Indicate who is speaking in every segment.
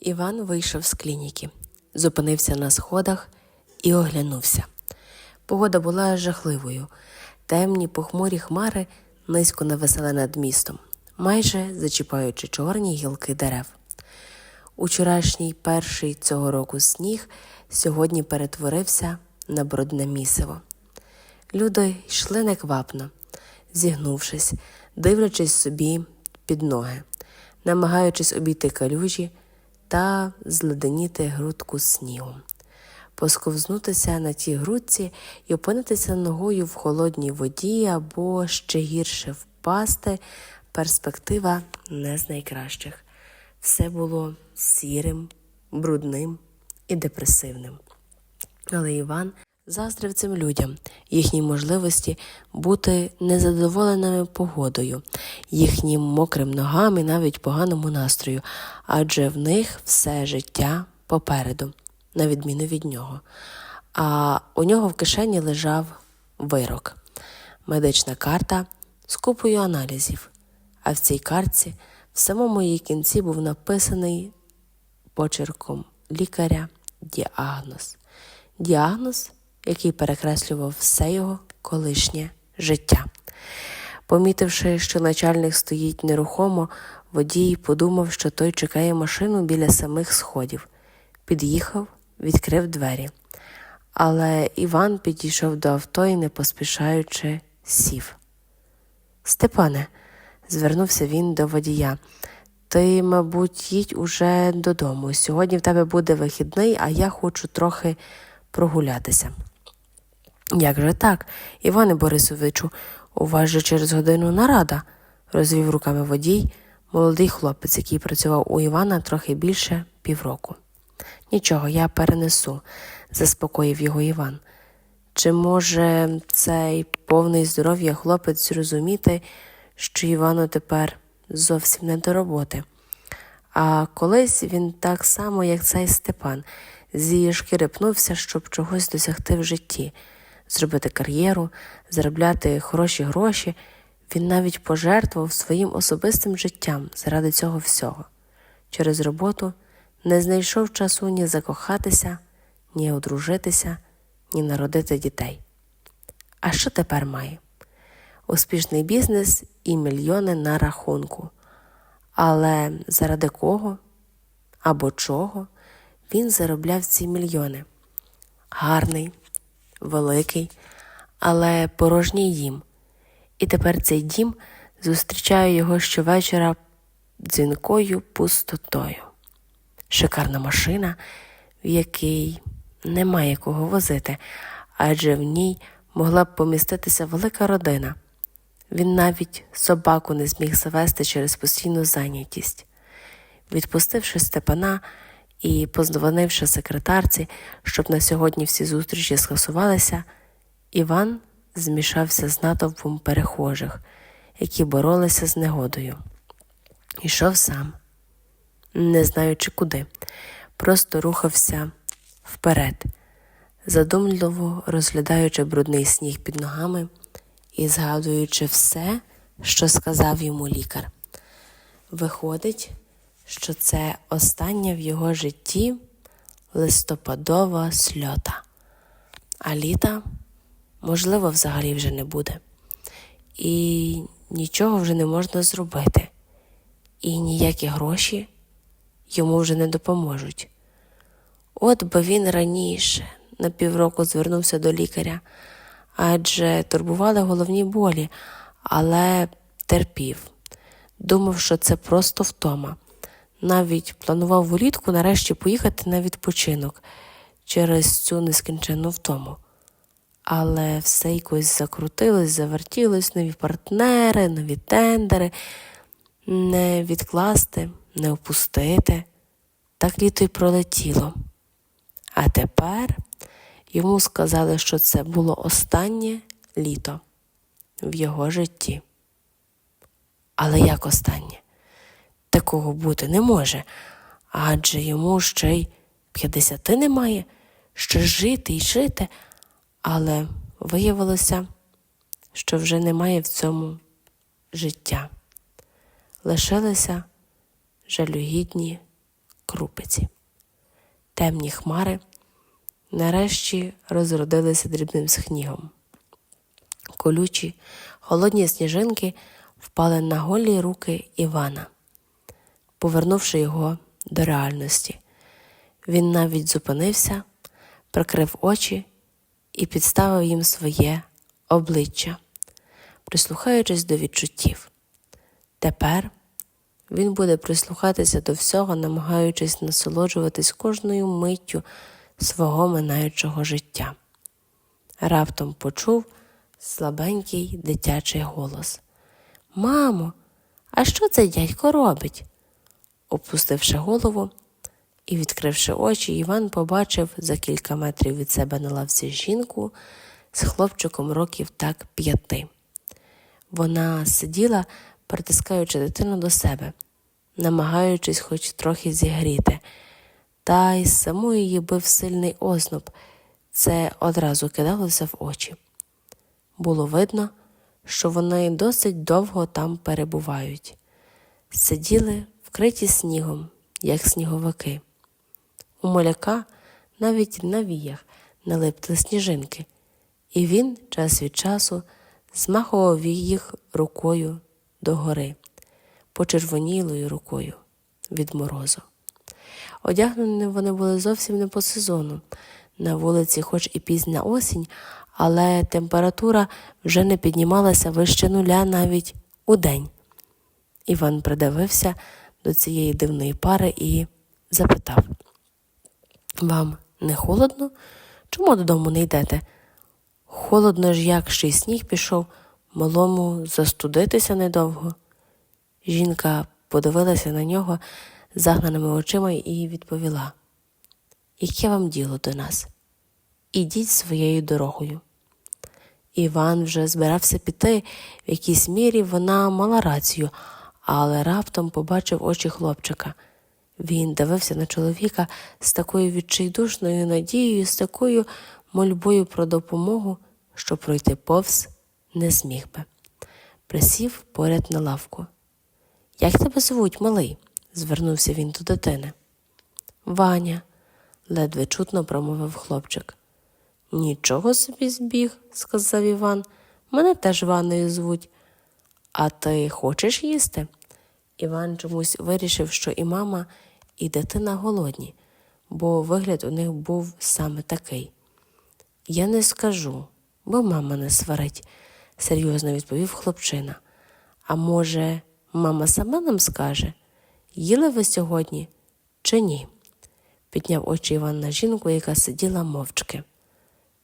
Speaker 1: Іван вийшов з клініки, зупинився на сходах і оглянувся. Погода була жахливою. Темні похмурі хмари низько нависали над містом, майже зачіпаючи чорні гілки дерев. Учорашній перший цього року сніг сьогодні перетворився на брудне місиво. Люди йшли неквапно, зігнувшись, дивлячись собі під ноги, намагаючись обійти калюжі та зледеніти грудку снігу, посковзнутися на тій грудці і опинитися ногою в холодній воді або ще гірше впасти. Перспектива не з найкращих. Все було сірим, брудним і депресивним. Але Іван заздрив цим людям їхній можливості бути незадоволеними погодою, їхнім мокрим ногам і навіть поганому настрою, адже в них все життя попереду, на відміну від нього. А у нього в кишені лежав вирок, медична карта з купою аналізів. А в цій картці в самому її кінці був написаний почерком лікаря діагноз. Діагноз, який перекреслював все його колишнє життя. Помітивши, що начальник стоїть нерухомо, водій подумав, що той чекає машину біля самих сходів. Під'їхав, відкрив двері. Але Іван підійшов до авто і, не поспішаючи, сів. Степане, звернувся він до водія. Ти, мабуть, їдь уже додому. Сьогодні в тебе буде вихідний, а я хочу трохи прогулятися. Як же так, Іване Борисовичу, у вас же через годину нарада, розвів руками водій, молодий хлопець, який працював у Івана трохи більше півроку. Нічого, я перенесу, заспокоїв його Іван. Чи може цей повний здоров'я хлопець зрозуміти, що Івану тепер зовсім не до роботи? А колись він так само, як цей Степан, з її шкіри пнувся, щоб чогось досягти в житті, зробити кар'єру, заробляти хороші гроші. Він навіть пожертвував своїм особистим життям заради цього всього. Через роботу не знайшов часу ні закохатися, ні одружитися, ні народити дітей. А що тепер має? Успішний бізнес і мільйони на рахунку. Але заради кого або чого він заробляв ці мільйони? Гарний, великий, але порожній дім. І тепер цей дім зустрічає його щовечора дзвінкою пустотою. Шикарна машина, в якій немає кого возити, адже в ній могла б поміститися велика родина. Він навіть собаку не зміг завести через постійну зайнятість. Відпустивши Степана і поздзвонивши секретарці, щоб на сьогодні всі зустрічі скасувалися, Іван змішався з натовпом перехожих, які боролися з негодою. Ішов сам, не знаючи куди, просто рухався вперед, задумливо розглядаючи брудний сніг під ногами і згадуючи все, що сказав йому лікар. Виходить, що це остання в його житті листопадова сльота, а літа, можливо, взагалі вже не буде. І нічого вже не можна зробити, і ніякі гроші йому вже не допоможуть. От би він раніше на півроку звернувся до лікаря, адже турбували головні болі, але терпів. Думав, що це просто втома. Навіть планував влітку нарешті поїхати на відпочинок через цю нескінченну втому. Але все якось закрутилось, завертілось, нові партнери, нові тендери, не відкласти, не опустити. Так літо й пролетіло. А тепер йому сказали, що це було останнє літо в його житті. Але як останнє? Такого бути не може, адже йому ще й п'ятдесяти немає, ще жити і жити, але виявилося, що вже немає в цьому життя. Лишилися жалюгідні крупиці. Темні хмари нарешті розродилися дрібним снігом. Колючі, холодні сніжинки впали на голі руки Івана, повернувши його до реальності. Він навіть зупинився, прикрив очі і підставив їм своє обличчя, прислухаючись до відчуттів. Тепер він буде прислухатися до всього, намагаючись насолоджуватись кожною миттю свого минаючого життя. Раптом почув слабенький дитячий голос. Мамо, а що цей дядько робить? Опустивши голову і відкривши очі, Іван побачив за кілька метрів від себе на лавці жінку з хлопчиком років так п'яти. Вона сиділа, притискаючи дитину до себе, намагаючись хоч трохи зігріти, та й саму її бив сильний озноб. Це одразу кидалося в очі. Було видно, що вони досить довго там перебувають. Сиділи вкриті снігом, як сніговики. У моляка навіть на віях налипли сніжинки, і він час від часу змахував їх рукою догори, почервонілою рукою від морозу. Одягнені вони були зовсім не по сезону. На вулиці, хоч і пізня осінь, але температура вже не піднімалася вище нуля навіть у день. Іван придивився до цієї дивної пари і запитав Вам не холодно? Чому додому не йдете? Холодно ж, як ще й сніг пішов, малому застудитися недовго. Жінка подивилася на нього загнаними очима і відповіла Яке вам діло до нас? Ідіть своєю дорогою. Іван вже збирався піти, в якійсь мірі вона мала рацію, але раптом побачив очі хлопчика. Він дивився на чоловіка з такою відчайдушною надією, з такою мольбою про допомогу, що пройти повз не зміг би. Присів поряд на лавку. Як тебе звуть, малий? звернувся він до дитини. Ваня, ледве чутно промовив хлопчик. Нічого собі збіг, сказав Іван. Мене теж Ванною звуть. А ти хочеш їсти? Іван чомусь вирішив, що і мама, і дитина голодні, бо вигляд у них був саме такий. Я не скажу, бо мама не сварить, серйозно відповів хлопчина. А може, мама сама нам скаже, їли ви сьогодні чи ні? Підняв очі Іван на жінку, яка сиділа мовчки.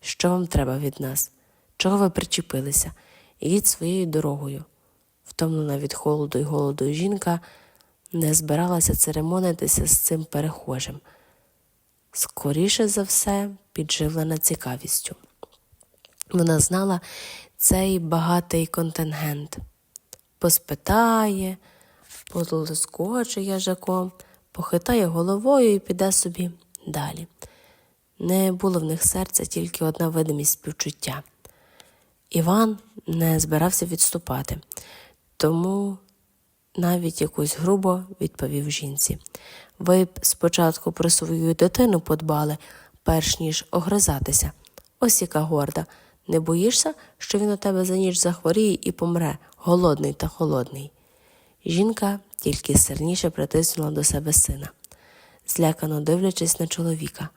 Speaker 1: Що вам треба від нас? Чого ви причепилися? Ідіть своєю дорогою. Втомлена від холоду й голоду жінка не збиралася церемонитися з цим перехожим. Скоріше за все, підживлена цікавістю. Вона знала цей багатий контингент. Поспитає, полоскоче яжаком, похитає головою і піде собі далі. Не було в них серця тільки одна видимість співчуття. Іван не збирався відступати, тому навіть якось грубо відповів жінці. Ви б спочатку про свою дитину подбали, перш ніж огризатися. Ось яка горда. Не боїшся, що він у тебе за ніч захворіє і помре, голодний та холодний. Жінка тільки сильніше притиснула до себе сина, злякано дивлячись на чоловіка.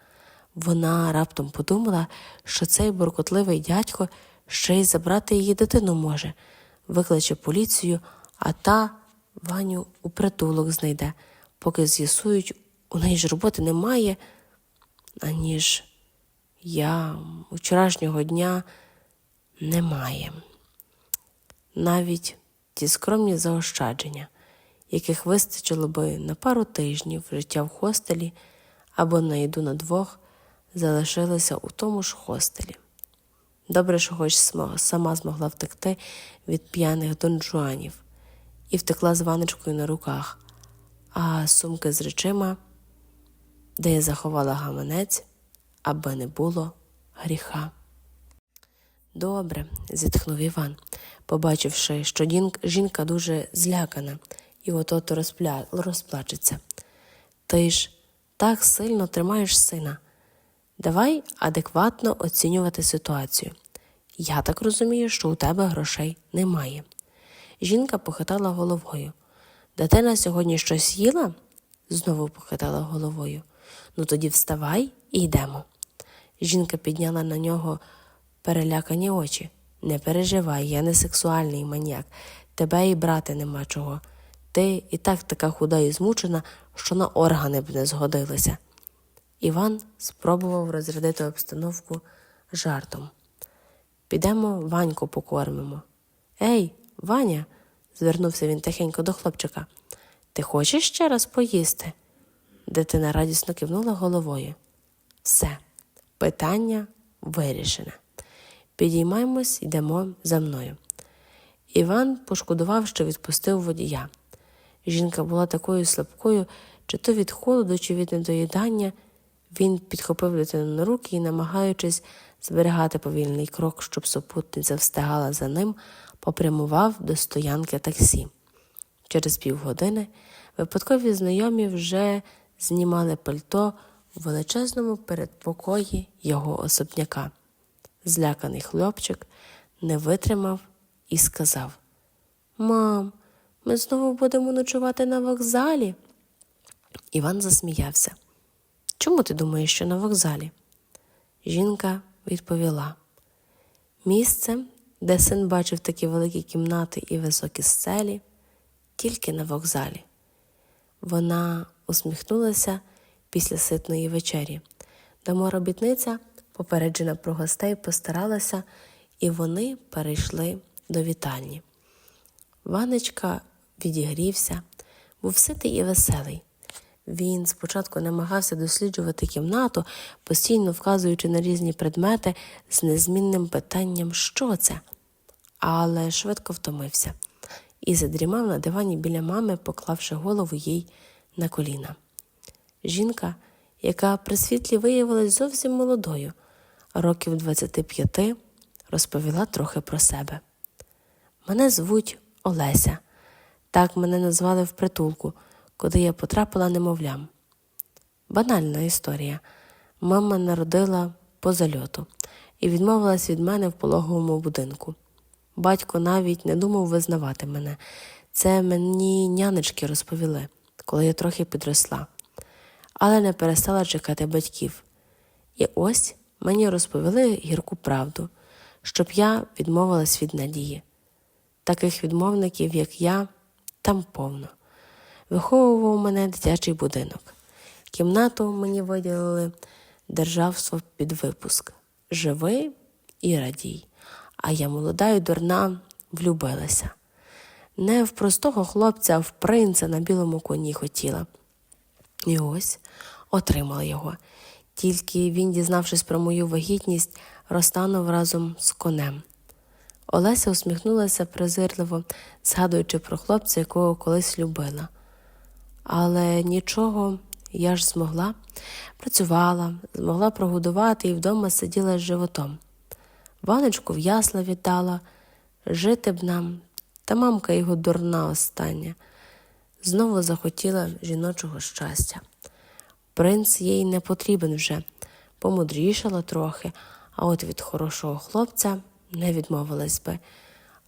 Speaker 1: Вона раптом подумала, що цей буркотливий дядько ще й забрати її дитину може, викличе поліцію, а та Ваню у притулок знайде, поки з'ясують, у неї ж роботи немає, аніж я вчорашнього дня немає. Навіть ті скромні заощадження, яких вистачило би на пару тижнів життя в хостелі або на їду на двох, залишилися у тому ж хостелі. Добре, що хоч сама змогла втекти від п'яних донжуанів і втекла з ваночкою на руках, а сумки з речима, де я заховала гаманець, аби не було гріха. Добре, зітхнув Іван, побачивши, що жінка дуже злякана і от-от розпля... розплачеться. Ти ж так сильно тримаєш сина. Давай адекватно оцінювати ситуацію. Я так розумію, що у тебе грошей немає. Жінка похитала головою. Дитина сьогодні щось їла? знову похитала головою. Ну тоді вставай і йдемо. Жінка підняла на нього перелякані очі. Не переживай, я не сексуальний маніяк. Тебе і брати нема чого. Ти і так така худа і змучена, що на органи б не згодилися. Іван спробував розрядити обстановку жартом. Підемо Ваньку покормимо. Ей, Ваня, звернувся він тихенько до хлопчика. Ти хочеш ще раз поїсти? Дитина радісно кивнула головою. Все, питання вирішене. Підіймаємось, йдемо за мною. Іван пошкодував, що відпустив водія. Жінка була такою слабкою, чи то від холоду, чи від недоїдання. Він підхопив дитину на руки і, намагаючись зберігати повільний крок, щоб супутниця встигала за ним, попрямував до стоянки таксі. Через півгодини випадкові знайомі вже знімали пальто в величезному передпокої його особняка. Зляканий хлопчик не витримав і сказав: Мам, ми знову будемо ночувати на вокзалі. Іван засміявся. Чому ти думаєш, що на вокзалі? Жінка відповіла: Місце, де син бачив такі великі кімнати і високі стелі, тільки на вокзалі. Вона усміхнулася після ситної вечері. Доморобітниця, попереджена про гостей, постаралася, і вони перейшли до вітальні. Ванечка відігрівся, був ситий і веселий. Він спочатку намагався досліджувати кімнату, постійно вказуючи на різні предмети з незмінним питанням, що це, але швидко втомився і задрімав на дивані біля мами, поклавши голову їй на коліна. Жінка, яка при світлі виявилась зовсім молодою, років 25, розповіла трохи про себе. Мене звуть Олеся. Так мене назвали в притулку, куди я потрапила немовлям. Банальна історія. Мама народила по зальоту і відмовилась від мене в пологовому будинку. Батько навіть не думав визнавати мене. Це мені нянечки розповіли, коли я трохи підросла, але не перестала чекати батьків. І ось мені розповіли гірку правду, щоб я відмовилась від надії. Таких відмовників, як я, там повно. Виховував мене дитячий будинок. Кімнату мені виділили державство під випуск. Живи і радій. А я молода і дурна влюбилася. Не в простого хлопця, а в принца на білому коні хотіла. І ось отримала його. Тільки він, дізнавшись про мою вагітність, розтанув разом з конем. Олеся усміхнулася презирливо, згадуючи про хлопця, якого колись любила. Але нічого, я ж змогла, працювала, змогла прогодувати і вдома сиділа з животом. Ванечку в ясла віддала, жити б нам, та мамка його дурна остання. Знову захотіла жіночого щастя. Принц їй не потрібен вже, помудрішала трохи, а от від хорошого хлопця не відмовилась би.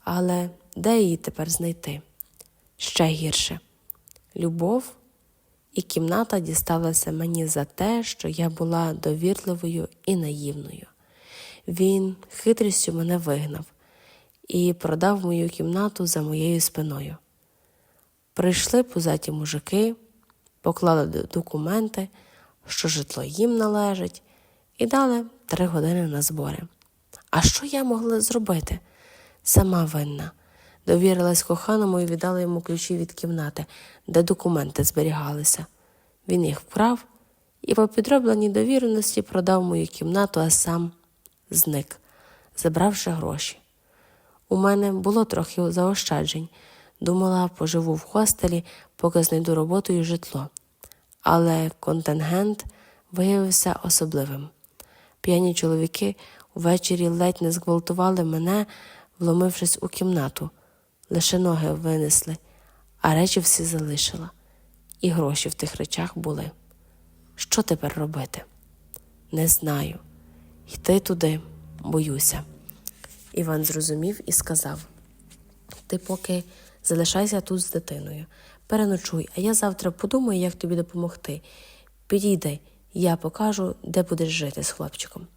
Speaker 1: Але де її тепер знайти? Ще гірше. Любов і кімната дісталася мені за те, що я була довірливою і наївною. Він хитрістю мене вигнав і продав мою кімнату за моєю спиною. Прийшли пузаті мужики, поклали документи, що житло їм належить, і дали три години на збори. А що я могла зробити? Сама винна. Довірилась коханому і віддала йому ключі від кімнати, де документи зберігалися. Він їх вкрав і по підробленій довіреності продав мою кімнату, а сам зник, забравши гроші. У мене було трохи заощаджень. Думала, поживу в хостелі, поки знайду роботу і житло. Але контингент виявився особливим. П'яні чоловіки увечері ледь не зґвалтували мене, вломившись у кімнату, лише ноги винесли, а речі всі залишила. і гроші в тих речах були. Що тепер робити? Не знаю. Йти туди, боюся. Іван зрозумів і сказав: Ти поки залишайся тут з дитиною, переночуй, а я завтра подумаю, як тобі допомогти. Підійди, я покажу, де будеш жити з хлопчиком.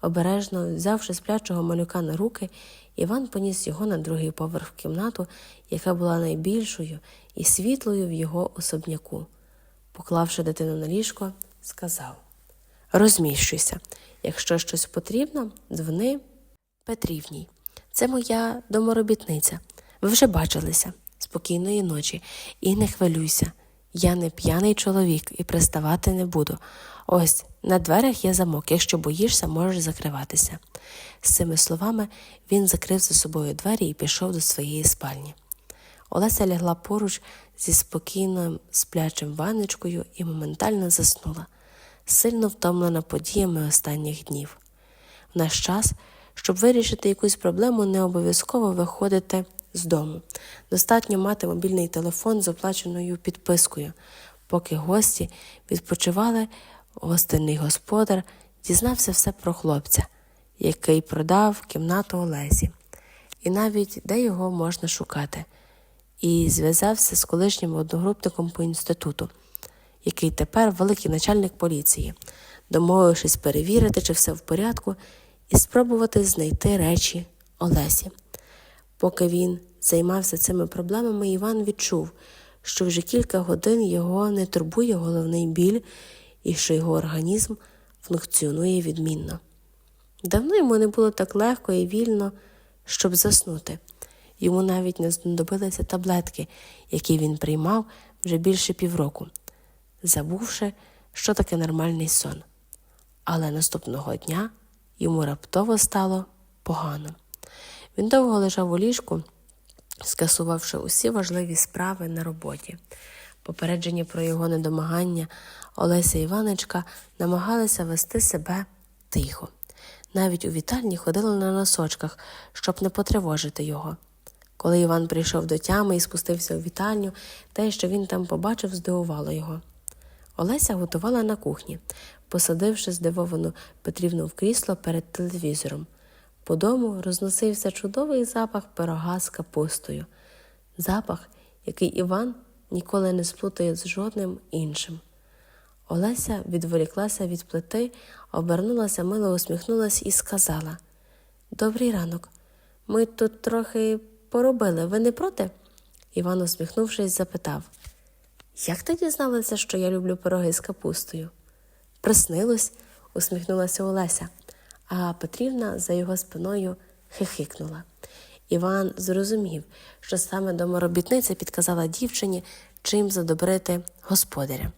Speaker 1: Обережно, взявши сплячого малюка на руки, Іван поніс його на другий поверх в кімнату, яка була найбільшою і світлою в його особняку. Поклавши дитину на ліжко, сказав Розміщуйся. Якщо щось потрібно, дзвони Петрівній. Це моя доморобітниця. Ви вже бачилися. Спокійної ночі. І не хвилюйся. Я не п'яний чоловік і приставати не буду. Ось на дверях є замок. Якщо боїшся, можеш закриватися. З цими словами він закрив за собою двері і пішов до своєї спальні. Олеся лягла поруч зі спокійним сплячим ванночкою і моментально заснула, сильно втомлена подіями останніх днів. В наш час, щоб вирішити якусь проблему, не обов'язково виходити з дому. Достатньо мати мобільний телефон з оплаченою підпискою. Поки гості відпочивали, гостинний господар дізнався все про хлопця, який продав кімнату Олесі, і навіть де його можна шукати, і зв'язався з колишнім одногрупником по інституту, який тепер великий начальник поліції, домовившись перевірити, чи все в порядку, і спробувати знайти речі Олесі. Поки він займався цими проблемами, Іван відчув, що вже кілька годин його не турбує головний біль і що його організм функціонує відмінно. Давно йому не було так легко і вільно, щоб заснути. Йому навіть не знадобилися таблетки, які він приймав вже більше півроку, забувши, що таке нормальний сон. Але наступного дня йому раптово стало погано. Він довго лежав у ліжку, скасувавши усі важливі справи на роботі. Попереджені про його недомагання, Олеся Іваничка намагалися вести себе тихо. Навіть у вітальні ходили на носочках, щоб не потривожити його. Коли Іван прийшов до тями і спустився у вітальню, те, що він там побачив, здивувало його. Олеся готувала на кухні, посадивши здивовану Петрівну в крісло перед телевізором. По дому розносився чудовий запах пирога з капустою, запах, який Іван ніколи не сплутає з жодним іншим. Олеся відволіклася від плити, обернулася, мило усміхнулася і сказала Добрий ранок. Ми тут трохи поробили, ви не проти? Іван, усміхнувшись, запитав Як ти дізналася, що я люблю пироги з капустою? Приснилось, усміхнулася Олеся, а Петрівна за його спиною хихикнула. Іван зрозумів, що саме доморобітниця підказала дівчині, чим задобрити господаря.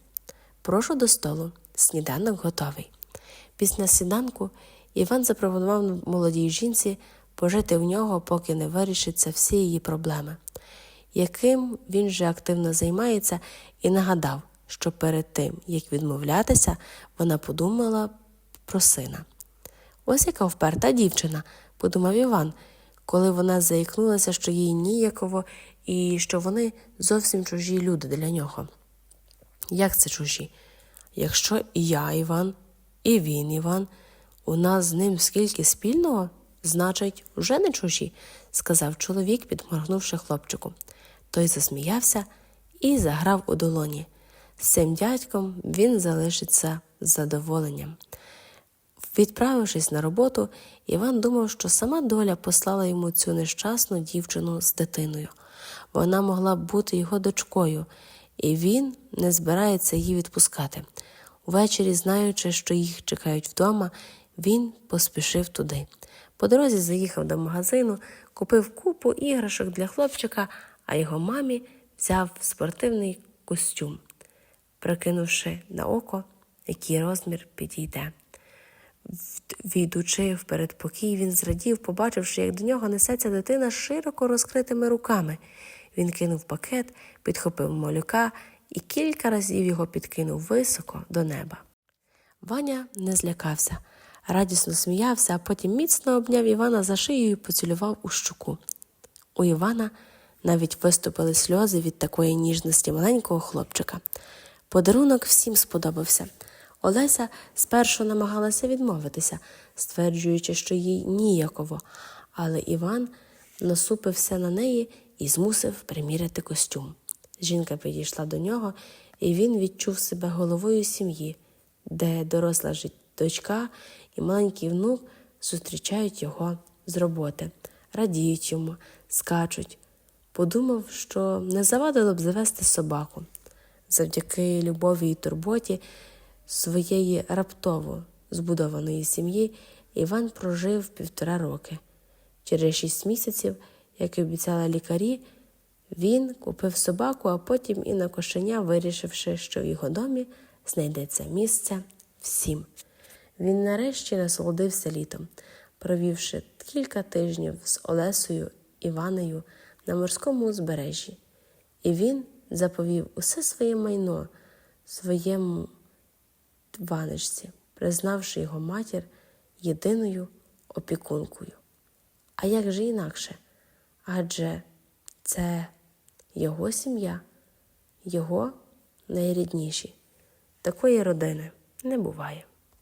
Speaker 1: Прошу до столу, сніданок готовий. Після сніданку Іван запропонував молодій жінці пожити в нього, поки не вирішаться всі її проблеми, яким він вже активно займається, і нагадав, що перед тим, як відмовлятися, вона подумала про сина. Ось яка вперта дівчина, подумав Іван, коли вона заікнулася, що їй ніяково і що вони зовсім чужі люди для нього. Як це чужі? Якщо і я, Іван, і він, Іван, у нас з ним скільки спільного, значить, вже не чужі, сказав чоловік, підморгнувши хлопчику. Той засміявся і заграв у долоні. З цим дядьком він залишиться з задоволенням. Відправившись на роботу, Іван думав, що сама доля послала йому цю нещасну дівчину з дитиною. Вона могла б бути його дочкою, і він не збирається її відпускати. Увечері, знаючи, що їх чекають вдома, він поспішив туди. По дорозі заїхав до магазину, купив купу іграшок для хлопчика, а його мамі взяв спортивний костюм, прикинувши на око, який розмір підійде. Війдучи в передпокій, він зрадів, побачивши, як до нього несеться дитина з широко розкритими руками. Він кинув пакет, підхопив малюка і кілька разів його підкинув високо до неба. Ваня не злякався, радісно сміявся, а потім міцно обняв Івана за шию і поцілював у щуку. У Івана Навіть виступили сльози від такої ніжності маленького хлопчика. Подарунок всім сподобався. Олеся спершу намагалася відмовитися, стверджуючи, що їй ніяково, але Іван насупився на неї і змусив приміряти костюм. Жінка підійшла до нього, і він відчув себе головою сім'ї, де доросла дочка і маленький внук зустрічають його з роботи, радіють йому, скачуть. Подумав, що не завадило б завести собаку. Завдяки любові і турботі своєї раптово збудованої сім'ї Іван прожив півтора роки. Через шість місяців, як і обіцяли лікарі, він купив собаку, а потім і на кошеня, вирішивши, що в його домі знайдеться місце всім. Він нарешті насолодився літом, провівши кілька тижнів з Олесою Іванею на морському узбережжі. І він заповів усе своє майно своєму Ванечці, признавши його матір єдиною опікункою. А як же інакше? Адже це його сім'я, його найрідніші. Такої родини не буває.